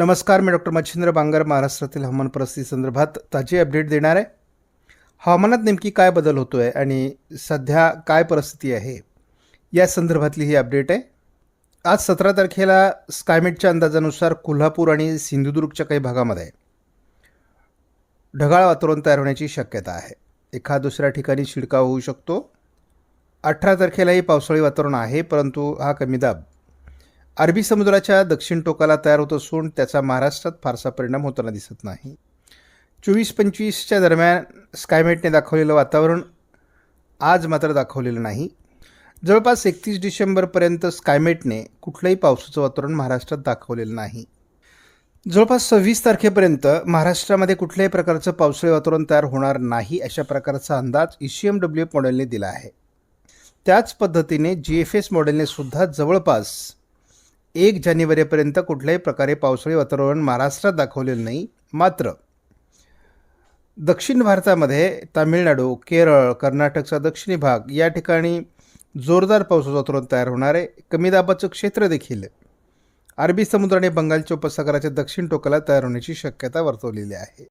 नमस्कार मी डॉक्टर मच्छिंद्र बांगर महाराष्ट्रातील हवामान परिस्थिती संदर्भात ताजी अपडेट देणार आहे. हवामानात नेमकी काय बदल होतो आहे आणि सध्या काय परिस्थिती आहे या संदर्भातली ही अपडेट आहे. आज सतरा तारखेला स्कायमेटच्या अंदाजानुसार कोल्हापूर आणि सिंधुदुर्गच्या काही भागामध्ये ढगाळ वातावरण तयार होण्याची शक्यता आहे. एका दुसऱ्या ठिकाणी शिडकाव होऊ शकतो. अठरा तारखेलाही पावसाळी वातावरण आहे परंतु हा कमी दाब अरबी समुद्राच्या दक्षिण टोकाला तयार होत असून त्याचा महाराष्ट्रात फारसा परिणाम होताना दिसत नाही. चोवीस पंचवीसच्या दरम्यान स्कायमेटने दाखवलेलं वातावरण आज मात्र दाखवलेलं नाही. जवळपास एकतीस डिसेंबरपर्यंत स्कायमेटने कुठलंही पावसाचं वातावरण महाराष्ट्रात दाखवलेलं नाही. जवळपास सव्वीस तारखेपर्यंत महाराष्ट्रामध्ये कुठल्याही प्रकारचं पावसाळी वातावरण तयार होणार नाही अशा प्रकारचा अंदाज ई सी एम डब्ल्यू मॉडेलने दिला आहे. त्याच पद्धतीने जी एफ एस मॉडेलने सुद्धा जवळपास एक जानेवारीपर्यंत कुठल्याही प्रकारे पावसाळी वातावरण महाराष्ट्रात दाखवलेलं नाही मात्र दक्षिण भारतामध्ये तामिळनाडू केरळ कर्नाटकचा दक्षिणी भाग या ठिकाणी जोरदार पावसाचं वातावरण तयार होणार आहे. कमी दाबाचं क्षेत्र देखील अरबी समुद्र आणि बंगालच्या उपसागराच्या दक्षिण टोकाला तयार होण्याची शक्यता वर्तवलेली आहे.